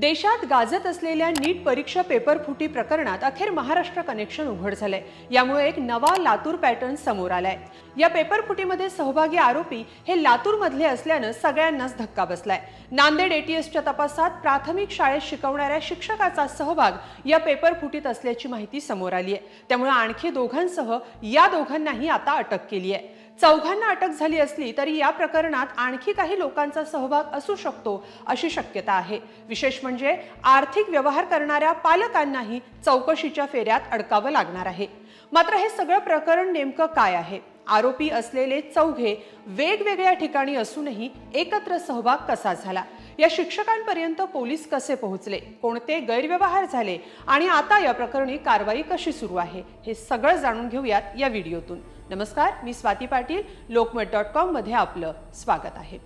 देशात गाजत असलेल्या नीट परीक्षा पेपर फुटी प्रकरणात अखेर महाराष्ट्र कनेक्शन उघड झालंय. यामुळे एक नवा लातूर पॅटर्न समोर आलाय. या पेपर फुटीमध्ये सहभागी आरोपी हे लातूर मधले असल्यानं सगळ्यांनाच धक्का बसलाय. नांदेड एटीएसच्या तपासात प्राथमिक शाळेत शिकवणाऱ्या शिक्षकाचा सहभाग या पेपर फुटीत असल्याची माहिती समोर आली आहे त्यामुळे आणखी दोघांसह या दोघांनाही आता अटक केली आहे चौघांना अटक झाली असली तरी या प्रकरणात आणखी काही लोकांचा सहभाग असू शकतो अशी शक्यता आहे. विशेष म्हणजे आर्थिक व्यवहार करणाऱ्या पालकांनाही चौकशीच्या फेऱ्यात अडकावं लागणार आहे. मात्र हे सगळं प्रकरण नेमकं काय आहे? आरोपी असलेले चौघे वेगवेगळ्या ठिकाणी असूनही एकत्र सहभाग कसा झाला? या शिक्षकांपर्यंत पोलीस कसे पोहोचले? कोणते गैरव्यवहार झाले? आणि आता या प्रकरणी कारवाई कशी सुरू आहे? हे सगळं जाणून घेऊयात या व्हिडिओतून. नमस्कार मी स्वाती पाटील लोकमत डॉट कॉममध्ये आपलं स्वागत आहे.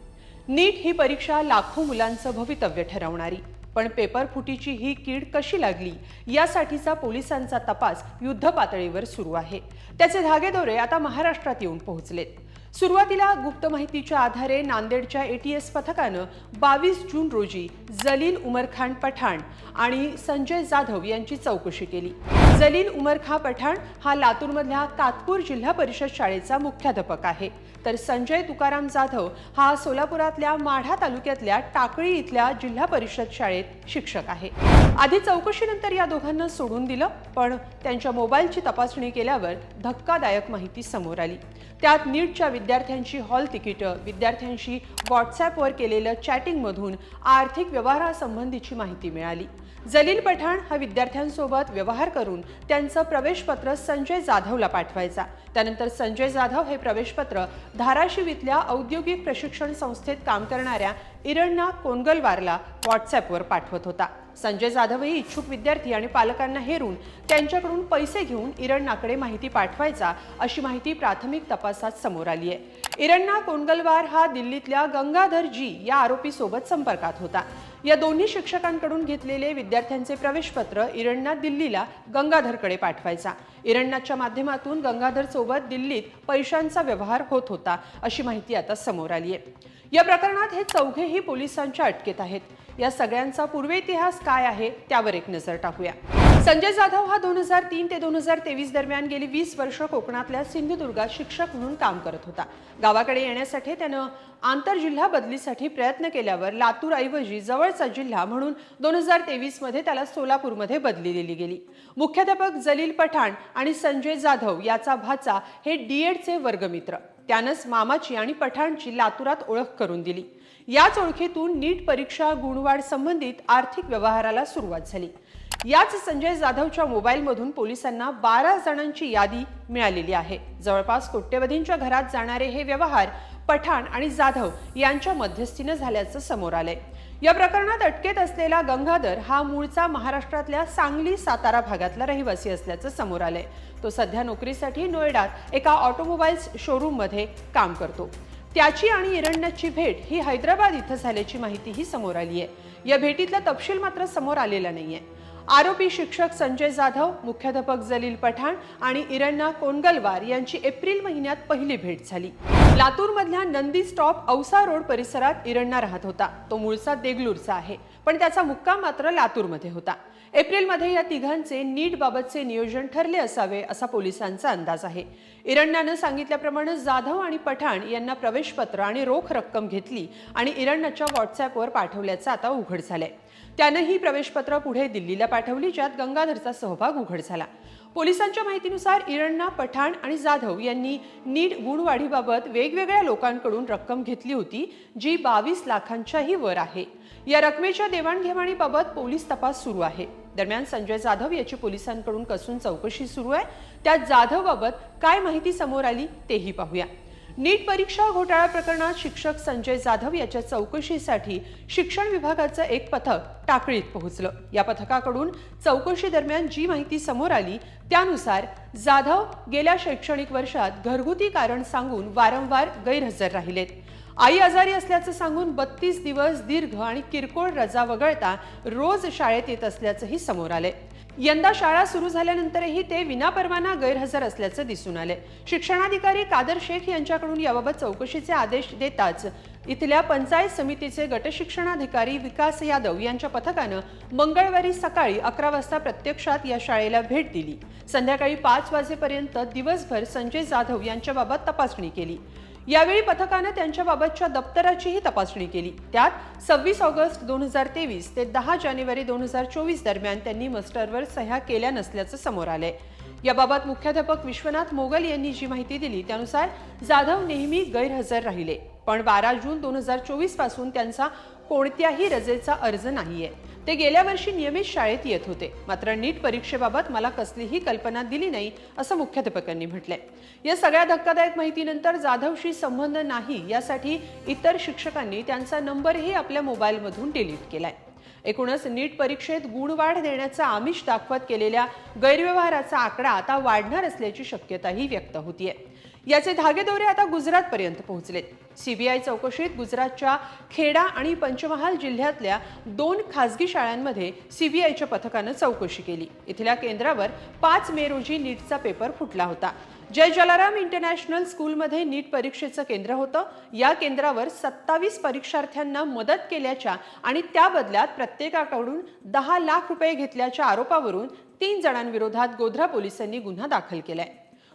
नीट ही परीक्षा लाखो मुलांचं भवितव्य ठरवणारी पण पेपर फुटीची ही कीड कशी लागली यासाठीचा पोलिसांचा तपास युद्ध पातळीवर सुरू आहे. त्याचे धागेदोरे आता महाराष्ट्रात येऊन पोहोचलेत. सुरुवातीला गुप्त माहितीच्या आधारे नांदेडच्या एटीएस पथकानं बावीस जून रोजी जलील उमरखान पठाण आणि संजय जाधव यांची चौकशी केली. जलील उमरखा पठाण हा लातूरमधल्या कातपूर जिल्हा परिषद शाळेचा मुख्याध्यापक आहे. तर संजय तुकाराम जाधव हा सोलापुरातल्या माढा तालुक्यातल्या टाकळी इथल्या जिल्हा परिषद शाळेत शिक्षक आहे. आधी चौकशीनंतर या दोघांना सोडून दिलं पण त्यांच्या मोबाईलची तपासणी केल्यावर धक्कादायक माहिती समोर आली. त्यात नीटच्या विद्यार्थ्यांची हॉल तिकीटं विद्यार्थ्यांशी व्हॉट्सॲपवर केलेलं चॅटिंगमधून आर्थिक व्यवहारासंबंधीची माहिती मिळाली. जलील पठाण हा विद्यार्थ्यांसोबत व्यवहार करून त्यांचं प्रवेशपत्र संजय जाधवला पाठवायचा. त्यानंतर संजय जाधव हे प्रवेशपत्र धाराशिव इथल्या औद्योगिक प्रशिक्षण संस्थेत काम करणाऱ्या इरणा कोनगलवारला व्हॉट्सॲपवर पाठवत होता. संजय जाधवही इच्छुक विद्यार्थी आणि पालकांना हेरून त्यांच्याकडून पैसे घेऊन इरणनाकडे माहिती पाठवायचा अशी माहिती प्राथमिक तपासात समोर आली आहे इरण्णा कोंडगलवार हा दिल्लीतल्या गंगाधर जी या आरोपी सोबत संपर्कात होता. या दोन्ही शिक्षकांकडून घेतलेले विद्यार्थ्यांचे प्रवेशपत्र इरण्णा दिल्लीला गंगाधरकडे पाठवायचा. इरण्णाच्या माध्यमातून गंगाधर सोबत दिल्लीत पैशांचा व्यवहार होत होता अशी माहिती आता समोर आली आहे या प्रकरणात हे चौघेही पोलिसांच्या अटकेत आहेत. या सगळ्यांचा पूर्वेतिहास काय आहे त्यावर एक नजर टाकूया. संजय जाधव हा दोन हजार तीन ते दोन हजार तेवीस दरम्यान गेली वीस वर्ष कोकणातल्या सिंधुदुर्गात शिक्षक म्हणून काम करत होता. गावाकडे येण्यासाठी त्यानं आंतरजिल्हा बदलीसाठी प्रयत्न केल्यावर लातूरऐवजी जवळचा जिल्हा म्हणून दोन हजार तेवीसमध्ये त्याला सोलापूरमध्ये बदली दिली गेली. मुख्याध्यापक जलील पठाण आणि संजय जाधव याचा भाचा हे डीएडचे वर्गमित्र. त्यानंच मामाची आणि पठाणची लातूरात ओळख करून दिली. याच ओळखीतून नीट परीक्षा गुणवाढ संबंधित आर्थिक व्यवहाराला सुरुवात झाली. याच संजय जाधवच्या मोबाईलमधून पोलिसांना बारा जणांची यादी मिळालेली आहे. जवळपास कोट्यवधींच्या घरात जाणारे हे व्यवहार पठाण आणि जाधव यांच्या मध्यस्थीनं झाल्याचं समोर आलंय. या प्रकरणात अटकेत असलेला गंगाधर हा मूळचा महाराष्ट्रातल्या सांगली सातारा भागातला रहिवासी असल्याचं समोर आलंय. तो सध्या नोकरीसाठी नोएडात एका ऑटोमोबाईल्स शोरूममध्ये काम करतो. त्याची आणि इरण्यची भेट ही हैदराबाद इथं झाल्याची माहितीही समोर आली आहे या भेटीतला तपशील मात्र समोर आलेला नाहीये. आरोपी शिक्षक संजय जाधव मुख्याध्यापक जलील पठाण आणि इरणा कोनगलवार यांची एप्रिल महिन्यात पहिली भेट झाली. लातूरमधल्या नंदी स्टॉप औसा रोड परिसरात इरण्णा राहत होता. तो मूळचा देगलूरचा आहे. पण त्याचा मुक्काम मात्र लातूरमध्ये होता. एप्रिलमध्ये या तिघांचे नीटबाबतचे नियोजन ठरले असावे असा पोलिसांचा अंदाज आहे. इरण्णानं सांगितल्याप्रमाणे जाधव आणि पठाण यांना प्रवेशपत्र आणि रोख रक्कम घेतली आणि इरण्णाच्या व्हॉट्सॲपवर पाठवल्याचं आता उघड झालंय. त्यानं ही प्रवेशपत्र पुढे दिल्लीला पाठवली ज्यात गंगाधरचा सहभाग उघड झाला. पोलिसांच्या माहितीनुसार इरणना पठाण आणि जाधव यांनी नीट गुणवाढीबाबत वेगवेगळ्या लोकांकडून रक्कम घेतली होती जी बावीस लाखांच्याही वर आहे. या रकमेच्या देवाणघेवाणीबाबत पोलीस तपास सुरू आहे. दरम्यान संजय जाधव याची पोलिसांकडून कसून चौकशी सुरू आहे. त्यात जाधवबाबत काय माहिती समोर आली तेही पाहूया. नीट परीक्षा घोटाळा प्रकरणात शिक्षक संजय जाधव याच्या चौकशीसाठी शिक्षण विभागाचं एक पथक टाकळीत पोहोचलं. या पथकाकडून चौकशी दरम्यान जी माहिती समोर आली त्यानुसार जाधव गेल्या शैक्षणिक वर्षात घरगुती कारण सांगून वारंवार गैरहजर राहिलेत. आई आजारी असल्याचं सांगून बत्तीस दिवस दीर्घ आणि किरकोळ रजा वगळता रोज शाळेत येत असल्याचंही समोर आलंय. यंदा शाळा सुरू झाल्यानंतरही ते विनापरवाना गैरहजर असल्याचं दिसून आले शिक्षणाधिकारी कादर शेख यांच्याकडून याबाबत चौकशीचे आदेश देताच इथल्या पंचायत समितीचे गटशिक्षणाधिकारी विकास यादव यांच्या पथकानं मंगळवारी सकाळी अकरा वाजता प्रत्यक्षात या शाळेला भेट दिली. संध्याकाळी पाच वाजेपर्यंत दिवसभर संजय जाधव यांच्याबाबत तपासणी केली. यावेळी पथकानं त्यांच्याबाबतच्या दप्तराचीही तपासणी केली. त्यात सव्वीस ऑगस्ट दोन हजार तेवीस ते दहा जानेवारी दोन हजार चोवीस दरम्यान त्यांनी मस्टरवर सह्या केल्या नसल्याचं समोर आलंय. याबाबत मुख्याध्यापक विश्वनाथ मोगल यांनी जी माहिती दिली त्यानुसार जाधव नेहमी गैरहजर राहिले. पण बारा जून दोन हजार चोवीसपासून त्यांचा कोणत्याही रजेचा अर्ज नाहीये. ते गेल्या वर्षी नियमित शाळेत येत होते. मात्र नीट परीक्षेबाबत मला कसलीही कल्पना दिली नाही असं मुख्याध्यापकांनी म्हटलंय. या सगळ्या धक्कादायक माहितीनंतर जाधवशी संबंध नाही यासाठी इतर शिक्षकांनी त्यांचा नंबरही आपल्या मोबाईलमधून डिलीट केलाय. एकूणच नीट परीक्षेत गुणवाढ देण्याचा आमिष दाखवत केलेल्या गैरव्यवहाराचा आकडा आता वाढणार असल्याची शक्यताही व्यक्त होतीये. याचे धागेदोरे आता गुजरातपर्यंत पोहोचलेत. सीबीआय चौकशीत गुजरातच्या खेडा आणि पंचमहाल जिल्ह्यातल्या दोन खासगी शाळांमध्ये सीबीआयच्या पथकानं चौकशी केली. इथल्या केंद्रावर पाच मे रोजी नीटचा पेपर फुटला होता. जय जलाराम इंटरनॅशनल स्कूलमध्ये नीट परीक्षेचं केंद्र होतं. या केंद्रावर सत्तावीस परीक्षार्थ्यांना मदत केल्याच्या आणि त्या बदल्यात प्रत्येकाकडून दहा लाख रुपये घेतल्याच्या आरोपावरून तीन जणांविरोधात गोध्रा पोलिसांनी गुन्हा दाखल केलाय.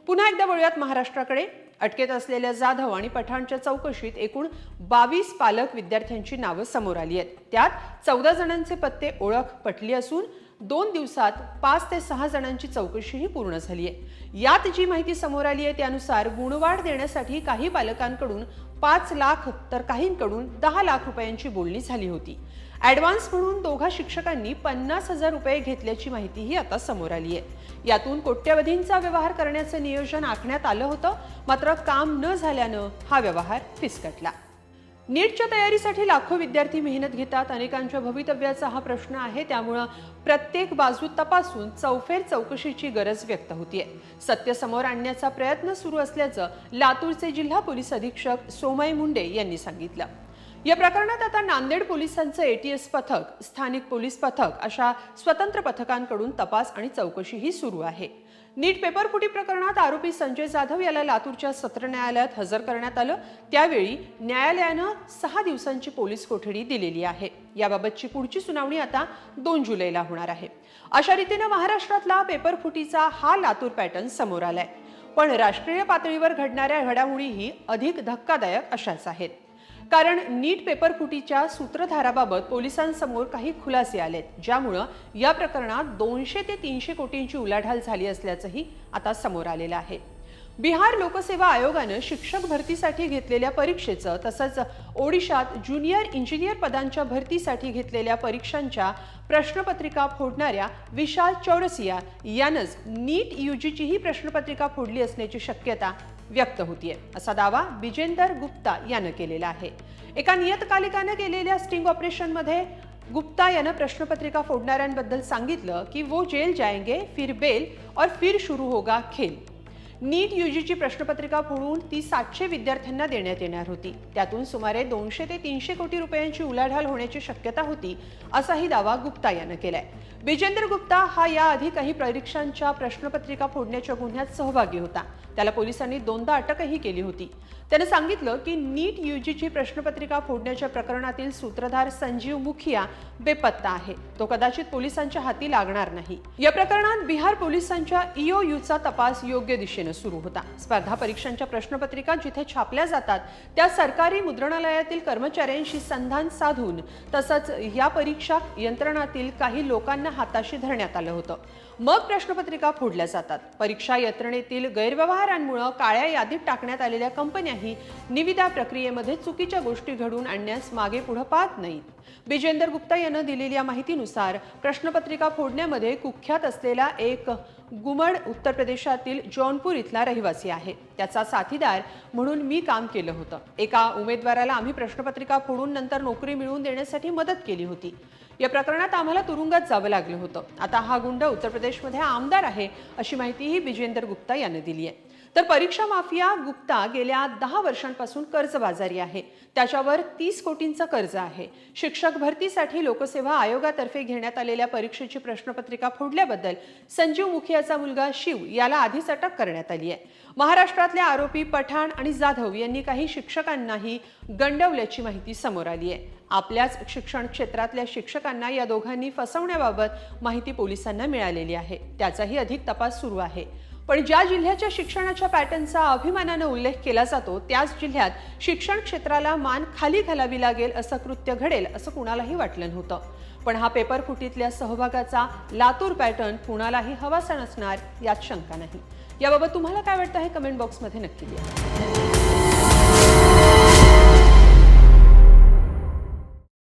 पुन्हा एकदा वळूयात महाराष्ट्राकडे. अटकेत असलेल्या जाधव आणि पठाणच्या चौकशीत एकूण बावीस पालक विद्यार्थ्यांची नावं समोर आली आहेत. त्यात चौदा जणांचे पत्ते ओळख पटली असून दोन दिवसात पाच ते सहा जणांची चौकशीही पूर्ण झाली आहे. यात जी माहिती समोर आली आहे त्यानुसार गुणवाढ देण्यासाठी काही पालकांकडून पाच लाख तर काहींकडून दहा लाख रुपयांची बोलणी झाली होती. ॲडव्हान्स म्हणून दोघा शिक्षकांनी पन्नास हजार रुपये घेतल्याची माहितीही आता समोर आली आहे. यातून कोट्यवधींचा व्यवहार करण्याचं नियोजन आखण्यात आलं होतं मात्र काम न झाल्यानं हा व्यवहार फिसकटला. नीटच्या तयारीसाठी लाखो विद्यार्थी मेहनत घेतात अनेकांच्या भवितव्याचा हा प्रश्न आहे त्यामुळं प्रत्येक बाजू तपासून चौफेर चौकशीची गरज व्यक्त होतीये. सत्य समोर आणण्याचा प्रयत्न सुरू असल्याचं लातूरचे जिल्हा पोलीस अधीक्षक सोमय मुंडे यांनी सांगितलं. या प्रकरणात आता नांदेड पोलिसांचं एटीएस पथक स्थानिक पोलीस पथक अशा स्वतंत्र पथकांकडून तपास आणि चौकशीही सुरू आहे. नीट पेपरफुटी प्रकरणात आरोपी संजय जाधव याला लातूरच्या सत्र न्यायालयात हजर करण्यात आलं. त्यावेळी न्यायालयानं सहा दिवसांची पोलीस कोठडी दिलेली आहे. याबाबतची पुढची सुनावणी आता दोन जुलैला होणार आहे. अशा रीतीनं महाराष्ट्रातला पेपरफुटीचा हा लातूर पॅटर्न समोर आलाय. पण राष्ट्रीय पातळीवर घडणाऱ्या घडामोडीही अधिक धक्कादायक अशाच आहेत. कारण नीट पेपर फुटीच्या सूत्रधाराबाबत पोलिसांसमोर काही खुलासे आलेत ज्यामुळं या प्रकरणात दोनशे ते तीनशे कोटींची उलाढाल झाली असल्याचंही आता समोर आलेलं आहे. बिहार लोकसेवा आयोगानं शिक्षक भरतीसाठी घेतलेल्या परीक्षेचं तसंच ओडिशात ज्युनियर इंजिनियर पदांच्या भरतीसाठी घेतलेल्या परीक्षांच्या प्रश्नपत्रिका फोडणाऱ्या विशाल चौरसिया यानंच नीट यूजीचीही प्रश्नपत्रिका फोडली असण्याची शक्यता व्यक्त होतीये. असा दावा विजेंदर गुप्ता यानं केलेला आहे. एका नियतकालिकानं केलेल्या स्टिंग ऑपरेशनमध्ये गुप्ता यानं प्रश्नपत्रिका फोडणाऱ्यांबद्दल सांगितलं की वो जेल जाएंगे फिर बेल और फिर शुरू होगा खेल. नीट यूजीची प्रश्नपत्रिका फोडून ती सातशे विद्यार्थ्यांना देण्यात येणार होती. त्यातून सुमारे दोनशे ते तीनशे कोटी रुपयांची उलाढाल होण्याची शक्यता होती असाही दावा गुप्ता यानं केलाय. विजेंद्र गुप्ता हा याआधी काही परीक्षांच्या प्रश्नपत्रिका फोडण्याच्या गुन्ह्यात सहभागी होता. त्याला पोलिसांनी दोनदा अटकही केली होती. त्यानं सांगितलं की नीट युजीची प्रश्नपत्रिका फोडण्याच्या प्रकरणातील सूत्रधार संजीव मुखिया बेपत्ता आहे. तो कदाचित पोलिसांच्या हाती लागणार नाही. या प्रकरणात बिहार पोलिसांच्या ईओ यूचा तपास योग्य दिशेने सुरू होता. स्पर्धा परीक्षांच्या प्रश्नपत्रिका जिथे छापल्या जातात त्या सरकारी मुद्रणालयातील कर्मचाऱ्यांशी संधान साधून तसंच या परीक्षा यंत्रणातील काही लोकांना हाताशी धरण्यात आलं होतं. मग प्रश्नपत्रिका फोडल्या जातात. परीक्षा यंत्रणेतील गैरव्यवहारांमुळे काळ्या यादीत टाकण्यात आलेल्या कंपन्याही निविदा प्रक्रियेमध्ये चुकीच्या गोष्टी घडून आणण्यास मागे पुढे पाहत नाहीत. विजेंदर गुप्ता यानं दिलेल्या माहितीनुसार प्रश्नपत्रिका फोडण्यामध्ये कुख्यात असलेला एक गुमड उत्तर प्रदेशातील जौनपूर इथला रहिवासी आहे. त्याचा साथीदार म्हणून मी काम केलं होतं. एका उमेदवाराला आम्ही प्रश्नपत्रिका फोडून नंतर नोकरी मिळवून देण्यासाठी मदत केली होती. या प्रकरणात आम्हाला तुरुंगात जावं लागलं होतं. आता हा गुंड उत्तर प्रदेशमध्ये आमदार आहे अशी माहितीही विजेंदर गुप्ता यांनी दिली आहे. तर परीक्षा माफिया गुप्ता गेल्या दहा वर्षांपासून कर्जबाजारी आहे. त्याच्यावर तीस कोटींचं कर्ज आहे. शिक्षक भरतीसाठी लोकसेवा आयोगातर्फे घेण्यात आलेल्या परीक्षेची प्रश्नपत्रिका फोडल्याबद्दल संजीव मुखियाचा मुलगा शिव याला आधीच अटक करण्यात आली आहे. महाराष्ट्रातले आरोपी पठाण आणि जाधव यांनी काही शिक्षकांनाही गंडवल्याची माहिती समोर आली आहे. आपल्याच शिक्षण क्षेत्रातल्या शिक्षकांना या दोघांनी फसवण्याबाबत माहिती पोलिसांना मिळालेली आहे. त्याचाही अधिक तपास सुरू आहे. पण ज्या जिल्ह्याच्या शिक्षणाच्या पॅटर्नचा अभिमानानं उल्लेख केला जातो त्याच जिल्ह्यात शिक्षण क्षेत्राला मान खाली घालावी लागेल असं कृत्य घडेल असं कुणालाही वाटलं नव्हतं. पण हा पेपर फुटीतल्या सहभागाचा लातूर पॅटर्न कुणालाही हवासा नसणार यात शंका नाही. याबाबत तुम्हाला काय वाटतं हे कमेंट बॉक्समध्ये नक्की द्या